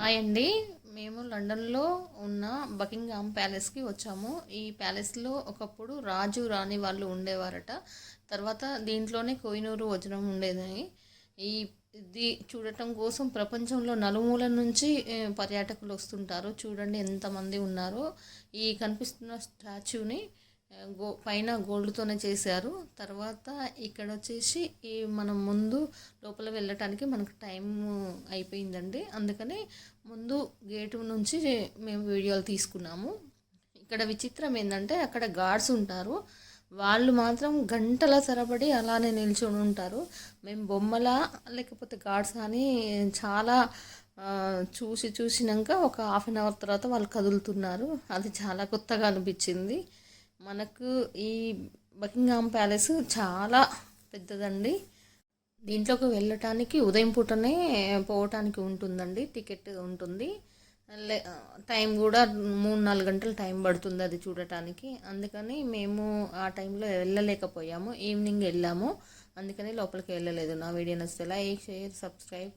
Hi అండి. మేము లండన్లో ఉన్న బకింగ్హామ్ ప్యాలెస్కి వచ్చాము. ఈ ప్యాలెస్లో ఒకప్పుడు రాజు రాణి వాళ్ళు ఉండేవారట. తర్వాత దీంట్లోనే కోహినూరు వజ్రం ఉండేదని ఈ ఇది చూడటం కోసం ప్రపంచంలో నలుమూల నుంచి పర్యాటకులు వస్తుంటారు. చూడండి ఎంతమంది ఉన్నారో. ఈ కనిపిస్తున్న స్టాచ్యూని గో పైన గోల్డ్తోనే చేశారు. తర్వాత ఇక్కడ వచ్చేసి ఈ మనం ముందు లోపల వెళ్ళటానికి మనకు టైం అయిపోయిందండి. అందుకని ముందు గేటు నుంచి మేము వీడియోలు తీసుకున్నాము. ఇక్కడ విచిత్రం ఏంటంటే అక్కడ గార్డ్స్ ఉంటారు. వాళ్ళు మాత్రం గంటల తరబడి అలానే నిల్చొని ఉంటారు. మేము బొమ్మల లేకపోతే గార్డ్స్ అని చాలా చూసి చూసినాక ఒక హాఫ్ అన్ అవర్ తర్వాత వాళ్ళు కదులుతున్నారు. అది చాలా కొత్తగా అనిపించింది. మనకు ఈ బకింగ్హామ్ ప్యాలెస్ చాలా పెద్దదండి. దీంట్లోకి వెళ్ళటానికి ఉదయం పూటనే పోవటానికి ఉంటుందండి. టికెట్ ఉంటుంది. టైం కూడా మూడు నాలుగు గంటలు టైం పడుతుంది అది చూడటానికి. అందుకని మేము ఆ టైంలో వెళ్ళలేకపోయాము. ఈవినింగ్ వెళ్ళాము. అందుకని లోపలికి వెళ్ళలేదు. నా వీడియో నచ్చితే లైక్ షేర్ సబ్స్క్రైబ్.